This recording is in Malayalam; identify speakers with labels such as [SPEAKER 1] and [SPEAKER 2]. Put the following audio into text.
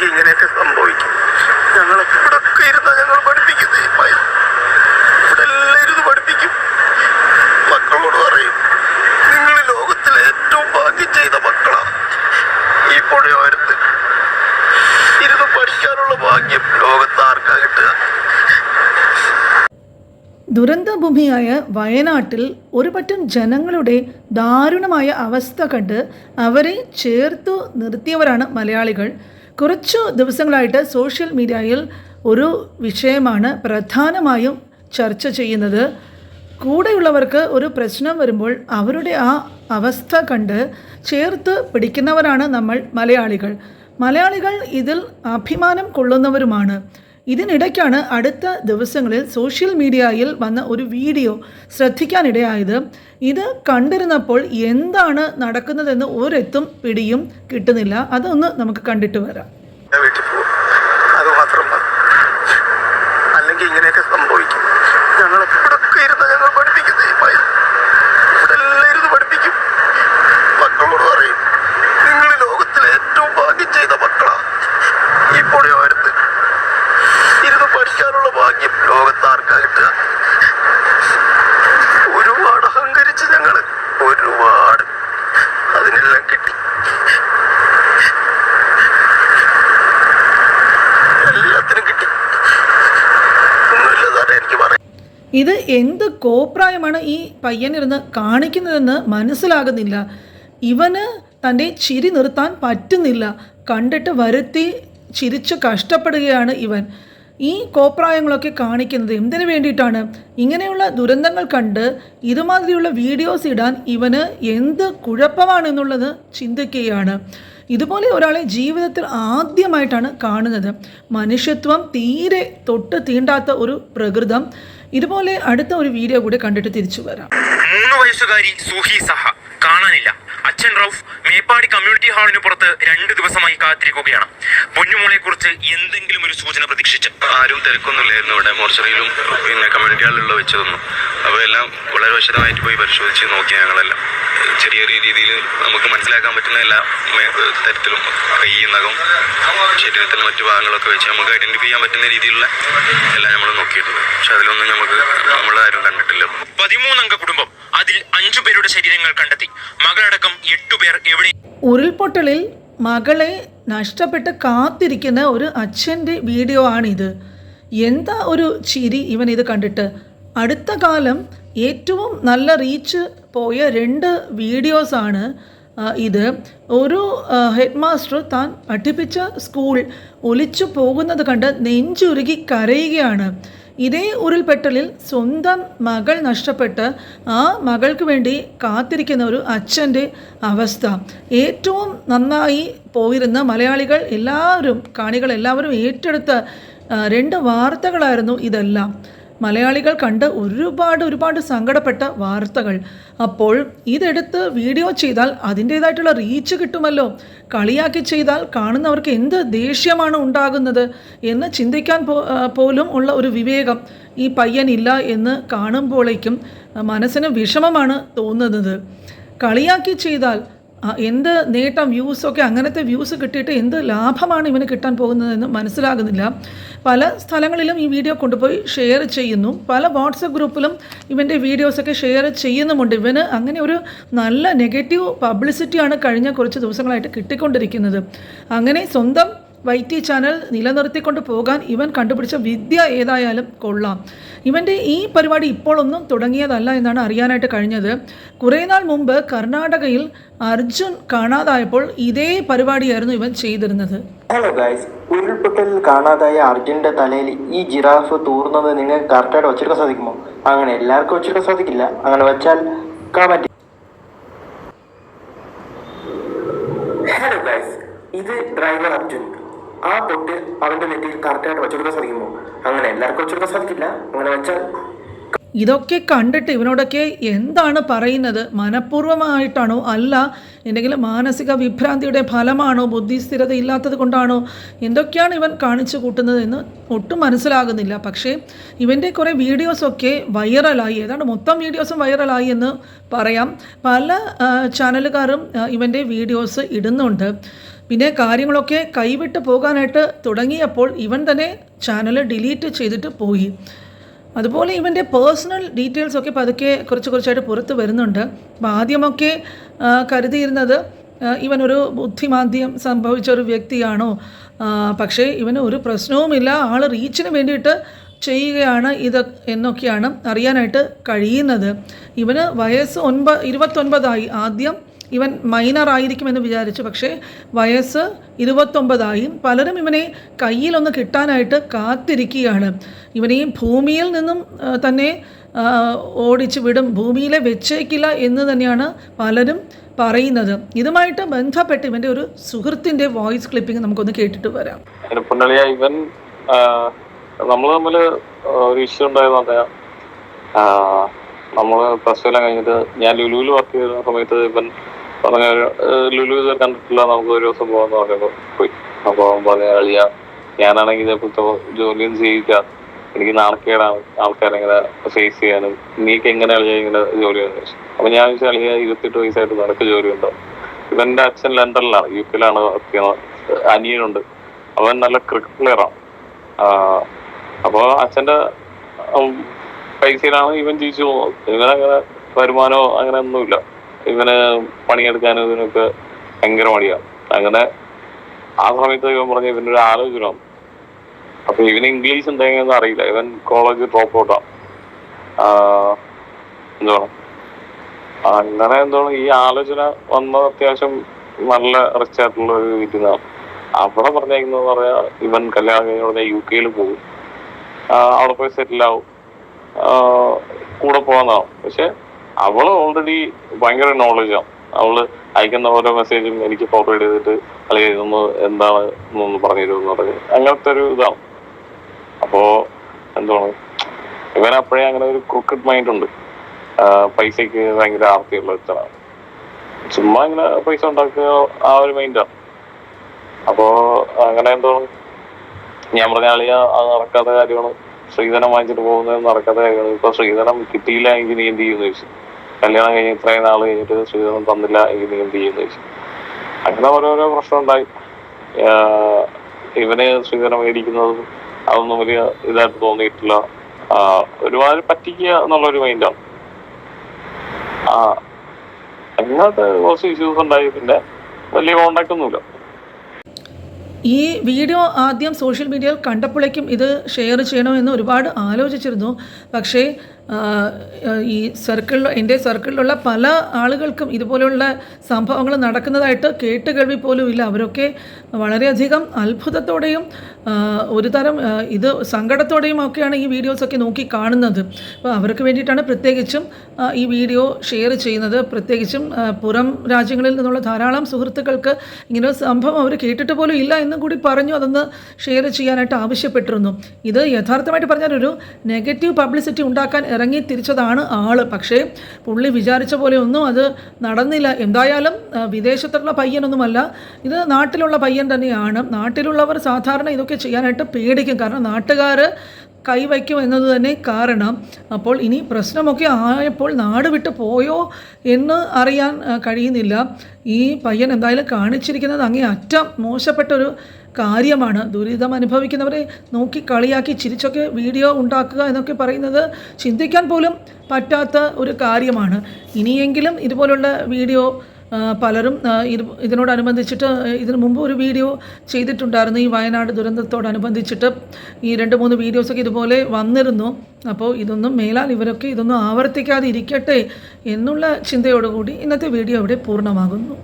[SPEAKER 1] അല്ലെങ്കിൽ ഇങ്ങനെയൊക്കെ സംഭവിക്കും. ഞങ്ങൾ ഇവിടെ ഒക്കെ ഇരുന്ന ഞങ്ങൾ പഠിപ്പിക്കുന്നത് ഇവിടെ എല്ലാം ഇരുന്ന് പഠിപ്പിക്കും. മക്കളോട് പറയും നിങ്ങൾ ലോകത്തിലെ ഏറ്റവും ഭാഗ്യം ചെയ്ത മക്കളാണ് ഈ പുഴയോരത്ത് ഇരുന്ന് പഠിക്കാനുള്ള ഭാഗ്യം ലോകത്ത് ആർക്കാ കിട്ടുക?
[SPEAKER 2] ദുരന്തഭൂമിയായ വയനാട്ടിൽ ഒരു പറ്റം ജനങ്ങളുടെ ദാരുണമായ അവസ്ഥ കണ്ട് അവരെ ചേർത്തു നിർത്തിയവരാണ് മലയാളികൾ. കുറച്ചു ദിവസങ്ങളായിട്ട് സോഷ്യൽ മീഡിയയിൽ ഒരു വിഷയമാണ് പ്രധാനമായും ചർച്ച ചെയ്യുന്നത്. കൂടെയുള്ളവർക്ക് ഒരു പ്രശ്നം വരുമ്പോൾ അവരുടെ ആ അവസ്ഥ കണ്ട് ചേർത്ത് പിടിക്കുന്നവരാണ് നമ്മൾ മലയാളികൾ. മലയാളികൾ ഇതിൽ അഭിമാനം കൊള്ളുന്നവരുമാണ്. ഇതിനിടയ്ക്കാണ് അടുത്ത ദിവസങ്ങളിൽ സോഷ്യൽ മീഡിയയിൽ വന്ന ഒരു വീഡിയോ ശ്രദ്ധിക്കാനിടയായത്. ഇത് കണ്ടിരുന്നപ്പോൾ എന്താണ് നടക്കുന്നതെന്ന് ഒരെത്തും പിടിയും കിട്ടുന്നില്ല. അതൊന്ന് നമുക്ക് കണ്ടിട്ട് വരാം
[SPEAKER 1] ഞാൻ വീട്ടിൽ പോകും അത് മാത്രം മതി അല്ലെങ്കിൽ ഇങ്ങനെയൊക്കെ സംഭവിക്കും ഞങ്ങളൊക്കെ ഇവിടെ ഒക്കെ ഇരുന്ന ഞങ്ങൾ പഠിപ്പിക്കുന്നത് ഈ പയ്യൻ ഇവിടെ എല്ലാം ഇരുന്ന് പഠിപ്പിക്കും മക്കളോട് പറയും നിങ്ങൾ ഈ ലോകത്തിലെ ഏറ്റവും ഭാഗ്യം ചെയ്ത മക്കളാ ഈ പുഴയോരത്ത് ഇരുന്ന് പഠിക്കാനുള്ള ഭാഗ്യം ലോകത്ത് ആർക്കാ കിട്ടുക ഒരുപാട് അഹങ്കരിച്ച് ഞങ്ങൾ ഒരുപാട് അതിനെല്ലാം കിട്ടി എല്ലാത്തിനും കിട്ടി ഒന്നുമില്ല സാറേ എനിക്ക് പറയാം
[SPEAKER 2] ഇത് എന്ത് കോപ്രായമാണ് ഈ പയ്യനിരുന്ന് കാണിക്കുന്നതെന്ന് മനസ്സിലാകുന്നില്ല. ഇവന് തന്റെ ചിരി നിർത്താൻ പറ്റുന്നില്ല. കണ്ടിട്ട് വരുത്തി ചിരിച്ച് കഷ്ടപ്പെടുകയാണ് ഇവൻ. ഈ കോപ്രായങ്ങളൊക്കെ കാണിക്കുന്നത് എന്തിനു വേണ്ടിയിട്ടാണ്? ഇങ്ങനെയുള്ള ദുരന്തങ്ങൾ കണ്ട് ഇതുമാതിരിയുള്ള വീഡിയോസ് ഇടാൻ ഇവന് എന്ത് കുഴപ്പമാണെന്നുള്ളത് ചിന്തിക്കുകയാണ്. ഇതുപോലെ ഒരാളെ ജീവിതത്തിൽ ആദ്യമായിട്ടാണ് കാണുന്നത്. മനുഷ്യത്വം തീരെ തൊട്ട് തീണ്ടാത്ത ഒരു പ്രകൃതം. ഇതുപോലെ അടുത്ത ഒരു വീഡിയോ കൂടെ കണ്ടിട്ട് തിരിച്ചു വരാം.
[SPEAKER 3] മൂന്ന് വയസ്സുകാരി സൂഹി സഹ. കാണാനില്ല. അച്ഛൻ റൌഫ് മേപ്പാടി കമ്മ്യൂണിറ്റി ഹാളിന് പുറത്ത് രണ്ട് ദിവസമായി കാത്തിരിക്കുകയാണ്. പൊന്നുമോളെ കുറിച്ച് എന്തെങ്കിലും ഒരു സൂചന പ്രതീക്ഷിച്ച്.
[SPEAKER 4] ആരും തിരക്കൊന്നുമില്ലായിരുന്നു ഇവിടെ. മോർച്ചറിയിലും പിന്നെ കമ്മ്യൂണിറ്റി ഹാളിലുള്ള വെച്ചതൊന്നും. അപ്പോൾ എല്ലാം വളരെ വിശദമായിട്ട് പോയി പരിശോധിച്ച് നോക്കി ഞങ്ങളെല്ലാം. ചെറിയ രീതിയിൽ നമുക്ക് മനസ്സിലാക്കാൻ പറ്റുന്ന എല്ലാ തരത്തിലും കൈ നഖം ശരീരത്തിൽ മറ്റു ഭാഗങ്ങളൊക്കെ വെച്ച് നമുക്ക് ഐഡന്റിഫൈ ചെയ്യാൻ പറ്റുന്ന രീതിയിലുള്ള എല്ലാം നമ്മൾ നോക്കിയിട്ടുണ്ട് പക്ഷെ അതിലൊന്നും നമുക്ക് നമ്മളാരും കണ്ടിട്ടില്ല.
[SPEAKER 3] പതിമൂന്നംഗ കുടുംബം അതിൽ അഞ്ചു പേരുടെ ശരീരങ്ങൾ കണ്ടെത്തി. മകളടക്കം എട്ടുപേർ എവിടെ
[SPEAKER 2] ഉരുൾപൊട്ടലിൽ മകളെ നഷ്ടപ്പെട്ട് കാത്തിരിക്കുന്ന ഒരു അച്ഛന്റെ വീഡിയോ ആണിത്. എന്താ ഒരു ചിരി ഇവൻ ഇത് കണ്ടിട്ട്? അടുത്ത കാലം ഏറ്റവും നല്ല റീച്ച് പോയ രണ്ട് വീഡിയോസാണ് ആണ് ഇത്. ഒരു ഹെഡ് മാസ്റ്റർ താൻ പഠിപ്പിച്ച സ്കൂൾ ഒലിച്ചു പോകുന്നത് കണ്ട് നെഞ്ചുരുകി കരയുകയാണ്. ഇതേ ഉരുൾപെട്ടലിൽ സ്വന്തം മകൾ നഷ്ടപ്പെട്ട് ആ മകൾക്ക് വേണ്ടി കാത്തിരിക്കുന്ന ഒരു അച്ഛന്റെ അവസ്ഥ. ഏറ്റവും നന്നായി പോയിരുന്ന മലയാളികൾ എല്ലാവരും കാണികൾ എല്ലാവരും ഏറ്റെടുത്ത രണ്ട് വാർത്തകളായിരുന്നു ഇതെല്ലാം. മലയാളികൾ കണ്ട് ഒരുപാട് ഒരുപാട് സങ്കടപ്പെട്ട വാർത്തകൾ. അപ്പോൾ ഇതെടുത്ത് വീഡിയോ ചെയ്താൽ അതിന്റേതായിട്ടുള്ള റീച്ച് കിട്ടുമല്ലോ. കളിയാക്കി ചെയ്താൽ കാണുന്നവർക്ക് എന്ത് ദേഷ്യമാണ് ഉണ്ടാകുന്നത് എന്ന് ചിന്തിക്കാൻ പോലും ഉള്ള ഒരു വിവേകം ഈ പയ്യനില്ല എന്ന് കാണുമ്പോഴേക്കും മനസ്സിന് വിഷമമാണ് തോന്നുന്നത്. കളിയാക്കി ചെയ്താൽ എന്ത് നേട്ടം വ്യൂസൊക്കെ അങ്ങനത്തെ വ്യൂസ് കിട്ടിയിട്ട് എന്ത് ലാഭമാണ് ഇവന് കിട്ടാൻ പോകുന്നതെന്ന് മനസ്സിലാകുന്നില്ല. പല സ്ഥലങ്ങളിലും ഈ വീഡിയോ കൊണ്ടുപോയി ഷെയർ ചെയ്യുന്നു. പല വാട്സപ്പ് ഗ്രൂപ്പിലും ഇവന്റെ വീഡിയോസൊക്കെ ഷെയർ ചെയ്യുന്നുമുണ്ട്. ഇവന് അങ്ങനെ ഒരു നല്ല നെഗറ്റീവ് പബ്ലിസിറ്റിയാണ് കഴിഞ്ഞ കുറച്ച് ദിവസങ്ങളായിട്ട് കിട്ടിക്കൊണ്ടിരിക്കുന്നത്. അങ്ങനെ സ്വന്തം വൈറ്റി ചാനൽ നിലനിർത്തിക്കൊണ്ട് പോകാൻ ഇവൻ കണ്ടുപിടിച്ച വിദ്യ ഏതായാലും കൊള്ളാം. ഇവന്റെ ഈ പരിപാടി ഇപ്പോഴൊന്നും തുടങ്ങിയതല്ല എന്നാണ് അറിയാനായിട്ട് കഴിഞ്ഞത്. കുറേ നാൾ മുമ്പ് കർണാടകയിൽ അർജുൻ കാണാതായപ്പോൾ ഇതേ പരിപാടിയായിരുന്നു ഇവൻ ചെയ്തിരുന്നത്.
[SPEAKER 5] ഹലോ ഗൈസ് ഉരുൾപൊട്ടലിൽ കാണാതായ അർജുന്റെ തലയിൽ ഈ ജിറാഫ് തൂർന്നത് നിങ്ങൾക്ക് കറക്റ്റായിട്ട് വെച്ചെടുക്കാൻ സാധിക്കുമോ? അങ്ങനെ എല്ലാവർക്കും വെച്ചെടുക്കാൻ സാധിക്കില്ല. അങ്ങനെ വെച്ചാൽ കാണാൻ ഹലോ ഗൈസ് ഇത് ഡ്രൈവർ അർജുൻ. ആ പൊട്ട് അവന്റെ നെറ്റിയിൽ കറക്റ്റായിട്ട് വെച്ചെടുക്കാൻ സാധിക്കുമോ? അങ്ങനെ എല്ലാവർക്കും വെച്ചെടുക്കാൻ സാധിക്കില്ല. അങ്ങനെ വെച്ചാൽ
[SPEAKER 2] ഇതൊക്കെ കണ്ടിട്ട് ഇവനോടൊക്കെ എന്താണ് പറയുന്നത്? മനഃപൂർവമായിട്ടാണോ? അല്ല എന്തെങ്കിലും മാനസിക വിഭ്രാന്തിയുടെ ഫലമാണോ? ബുദ്ധിസ്ഥിരത ഇല്ലാത്തത് കൊണ്ടാണോ? എന്തൊക്കെയാണ് ഇവൻ കാണിച്ചു കൂട്ടുന്നതെന്ന് ഒട്ടും മനസ്സിലാകുന്നില്ല. പക്ഷേ ഇവന്റെ കുറേ വീഡിയോസൊക്കെ വൈറലായി. ഏതാണ്ട് മൊത്തം വീഡിയോസും വൈറലായി എന്ന് പറയാം. പല ചാനലുകാരും ഇവന്റെ വീഡിയോസ് ഇടുന്നുണ്ട്. പിന്നെ കാര്യങ്ങളൊക്കെ കൈവിട്ട് പോകാനായിട്ട് തുടങ്ങിയപ്പോൾ ഇവൻ തന്നെ ചാനൽ ഡിലീറ്റ് ചെയ്തിട്ട് പോയി. അതുപോലെ ഇവന്റെ പേഴ്സണൽ ഡീറ്റെയിൽസ് ഒക്കെ പതുക്കെ കുറച്ച് കുറച്ചായിട്ട് പുറത്ത് വരുന്നുണ്ട്. അപ്പോൾ ആദ്യമൊക്കെ കരുതിയിരുന്നത് ഇവനൊരു ബുദ്ധിമാന്ദ്യം സംഭവിച്ച ഒരു വ്യക്തിയാണോ? പക്ഷേ ഇവന് ഒരു പ്രശ്നവുമില്ല. ആൾ റീച്ചിന് വേണ്ടിയിട്ട് ചെയ്യുകയാണ് ഇത് എന്നൊക്കെയാണ് അറിയാനായിട്ട് കഴിയുന്നത്. ഇവന് വയസ്സ് ഒൻപ ഇരുപത്തൊൻപതായി. ആദ്യം ഇവൻ മൈനർ ആയിരിക്കുമെന്ന് വിചാരിച്ചു. പക്ഷേ വയസ്സ് ഇരുപത്തൊമ്പതായി പലരും ഇവനെ കയ്യിലൊന്ന് കിട്ടാനായിട്ട് കാത്തിരിക്കുകയാണ്. ഇവനെ ഭൂമിയിൽ നിന്നും തന്നെ ഓടിച്ച് വിടും. ഭൂമിയിലെ വെച്ചേക്കില്ല എന്ന് തന്നെയാണ് പലരും പറയുന്നത്. ഇതുമായിട്ട് ബന്ധപ്പെട്ട് ഇവന്റെ ഒരു സുഹൃത്തിന്റെ വോയിസ് ക്ലിപ്പിംഗ് നമുക്കൊന്ന് കേട്ടിട്ട് വരാം.
[SPEAKER 6] ഇവൻ നമ്മൾ തമ്മിൽ ഒരു ഇഷ്യൂ ഉണ്ടായിരുന്നു പറഞ്ഞാൽ നമ്മൾ പ്ലസ് ടു എല്ലാം കഴിഞ്ഞിട്ട് ഞാൻ ലുലുവിൽ വർക്ക് ചെയ്യുന്ന സമയത്ത് ഇവൻ പറഞ്ഞ ലുലു ഇത് കണ്ടിട്ടില്ല. നമുക്ക് ഒരു ദിവസം പോകാന്ന് പറയുമ്പോൾ പോയി. അപ്പോൾ അവൻ പറഞ്ഞ കളിയ ഞാനാണെങ്കിൽ ഇതേപോലത്തെ ജോലിയും ചെയ്യില്ല. എനിക്ക് നാണക്കേടാണ് ആൾക്കാരെങ്ങനെ ഫേസ് ചെയ്യാനും. നീക്ക് എങ്ങനെ അളിയ ഇങ്ങനെ ജോലി അപ്പൊ ഞാൻ ചോദിച്ചു കളിയ ഇരുപത്തെട്ട് വയസ്സായിട്ട് നിനക്ക് ജോലി ഉണ്ടോ ഇവന്റെ അച്ഛൻ ലണ്ടനിലാണ്. യു കെയിലാണ് വർക്ക് അനിയനുണ്ട്. അവൻ നല്ല ക്രിക്കറ്റ് പ്ലെയറാണ് അപ്പോൾ അച്ഛന്റെ പൈസയിലാണ് ഇവൻ ജീവിച്ചു പോകുന്നത്. ഇവനങ്ങനെ വരുമാനമോ അങ്ങനെ ഒന്നുമില്ല. ഇവന് പണിയെടുക്കാനും ഇതിനൊക്കെ ഭയങ്കര മടിയാണ് അങ്ങനെ ആ സമയത്ത് ഇവൻ പറഞ്ഞ ഇവന്റെ ഒരു ആലോചന. അപ്പൊ ഇവന് ഇംഗ്ലീഷ് എന്തെങ്കിലും അറിയില്ല. ഇവൻ കോളേജ് ഡ്രോപ്പ് ഔട്ടാണ് എന്താണ് അങ്ങനെ എന്താണ് ഈ ആലോചന വന്നത് അത്യാവശ്യം നല്ല റിച്ച് ആയിട്ടുള്ള ഒരു വീട്ടിൽ നിന്നാണ് അവിടെ പറഞ്ഞേക്കുന്നത് പറയാ ഇവൻ കല്യാണം കഴിഞ്ഞ ഉടനെ യു കെയിൽ പോകും. അവിടെ പോയി സെറ്റിൽ ആവും. കൂടെ പോകാന്നാവും പക്ഷെ അവൾ ഓൾറെഡി ഭയങ്കര നോളജാണ് അവൾ അയക്കുന്ന ഓരോ മെസ്സേജും എനിക്ക് ഫോർവേഡ് ചെയ്തിട്ട് അല്ലെങ്കിൽ ഇതൊന്ന് എന്താണ് എന്നൊന്ന് പറഞ്ഞു തരുമെന്ന് പറഞ്ഞ് അങ്ങനത്തെ ഒരു ഇതാണ്. അപ്പോ എന്താണ്? ഇവൻ അപ്പോഴേ അങ്ങനെ ഒരു ക്രിക്കറ്റ് മൈൻഡ് ഉണ്ട്. പൈസക്ക് ഭയങ്കര ആർത്തിയുള്ള ഒരുത്തനാണ് ചുമ്മാ ഇങ്ങനെ പൈസ ഉണ്ടാക്കുക ആ ഒരു മൈൻഡാണ് അപ്പോ അങ്ങനെ എന്തോ ഞാൻ പറഞ്ഞ ആളിയ അത് നടക്കാത്ത കാര്യമാണ്. ശ്രീധനം വാങ്ങിച്ചിട്ട് പോകുന്നത് നടക്കാത്ത കാര്യമാണ്. ഇപ്പൊ ശ്രീധനം കിട്ടിയില്ല എങ്കിൽ നീ എന്ത് ചെയ്യുന്നു ചോദിച്ചു. കല്യാണം കഴിഞ്ഞ് ഇത്രയും നാൾ കഴിഞ്ഞിട്ട് സ്ത്രീധനം തന്നില്ല എങ്കിൽ നീ എന്ത് ചെയ്യുന്നു ചോദിച്ചു. അങ്ങനെ ഓരോരോ പ്രശ്നം ഉണ്ടായി ഇവനെ ശ്രീധരം മേടിക്കുന്നതും അതൊന്നും വലിയ ഇതായിട്ട് തോന്നിയിട്ടില്ല. ഒരുപാട് പറ്റിക്കുക എന്നുള്ളൊരു മൈൻഡാണ് ആ അങ്ങനത്തെ കുറച്ച് ഇഷ്യൂസ് ഉണ്ടായി. പിന്നെ വലിയ കോണ്ടാക്ട് ഒന്നുമില്ല.
[SPEAKER 2] ഈ വീഡിയോ ആദ്യം സോഷ്യൽ മീഡിയയിൽ കണ്ടപ്പോഴേക്കും ഇത് ഷെയർ ചെയ്യണമെന്ന് ഒരുപാട് ആലോചിച്ചിരുന്നു. പക്ഷേ ഈ സർക്കിളിൽ എന്റെ സർക്കിളിലുള്ള പല ആളുകൾക്കും ഇതുപോലെയുള്ള സംഭവങ്ങൾ നടക്കുന്നതായിട്ട് കേട്ട് കേൾവി പോലും ഇല്ല. അവരൊക്കെ വളരെയധികം അത്ഭുതത്തോടെയും ഒരു തരം ഇത് സങ്കടത്തോടെയും ഒക്കെയാണ് ഈ വീഡിയോസൊക്കെ നോക്കി കാണുന്നത്. അപ്പോൾ അവർക്ക് വേണ്ടിയിട്ടാണ് പ്രത്യേകിച്ചും ഈ വീഡിയോ ഷെയർ ചെയ്യുന്നത്. പ്രത്യേകിച്ചും പുറം രാജ്യങ്ങളിൽ നിന്നുള്ള ധാരാളം സുഹൃത്തുക്കൾക്ക് ഇങ്ങനെ സംഭവം അവർ കേട്ടിട്ട് പോലും ഇല്ല എന്നും കൂടി പറഞ്ഞു അതൊന്ന് ഷെയർ ചെയ്യാനായിട്ട് ആവശ്യപ്പെട്ടിരുന്നു. ഇത് യഥാർത്ഥമായിട്ട് പറഞ്ഞാൽ ഒരു നെഗറ്റീവ് പബ്ലിസിറ്റി ഉണ്ടാക്കാൻ ഇറങ്ങി തിരിച്ചതാണ് ആൾ. പക്ഷേ പുള്ളി വിചാരിച്ച പോലെ ഒന്നും അത് നടന്നില്ല. എന്തായാലും വിദേശത്തുള്ള പയ്യനൊന്നുമല്ല. ഇത് നാട്ടിലുള്ള പയ്യൻ തന്നെയാണ്. നാട്ടിലുള്ളവർ സാധാരണ ഇതൊക്കെ ചെയ്യാനായിട്ട് പേടിക്കും. കാരണം നാട്ടുകാർ കൈവയ്ക്കും എന്നത് തന്നെ കാരണം. അപ്പോൾ ഇനി പ്രശ്നമൊക്കെ ആയപ്പോൾ നാട് വിട്ട് പോയോ എന്ന് അറിയാൻ കഴിയുന്നില്ല. ഈ പയ്യൻ എന്തായാലും കാണിച്ചിരിക്കുന്നത് അങ്ങേ അറ്റം മോശപ്പെട്ടൊരു കാര്യമാണ്. ദുരിതം അനുഭവിക്കുന്നവരെ നോക്കി കളിയാക്കി ചിരിച്ചൊക്കെ വീഡിയോ ഉണ്ടാക്കുക എന്നൊക്കെ പറയുന്നത് ചിന്തിക്കാൻ പോലും പറ്റാത്ത ഒരു കാര്യമാണ്. ഇനിയെങ്കിലും ഇതുപോലുള്ള വീഡിയോ പലരും ഇത് ഇതിനോടനുബന്ധിച്ചിട്ട് ഇതിനു മുമ്പ് ഒരു വീഡിയോ ചെയ്തിട്ടുണ്ടായിരുന്നു ഈ വയനാട് ദുരന്തത്തോടനുബന്ധിച്ചിട്ട്. ഈ രണ്ട് മൂന്ന് വീഡിയോസൊക്കെ ഇതുപോലെ വന്നിരുന്നു. അപ്പോൾ ഇതൊന്നും മേലാൽ ഇവരൊക്കെ ഇതൊന്നും ആവർത്തിക്കാതെ ഇരിക്കട്ടെ എന്നുള്ള ചിന്തയോടുകൂടി ഇന്നത്തെ വീഡിയോ ഇവിടെ പൂർണമാകുന്നു.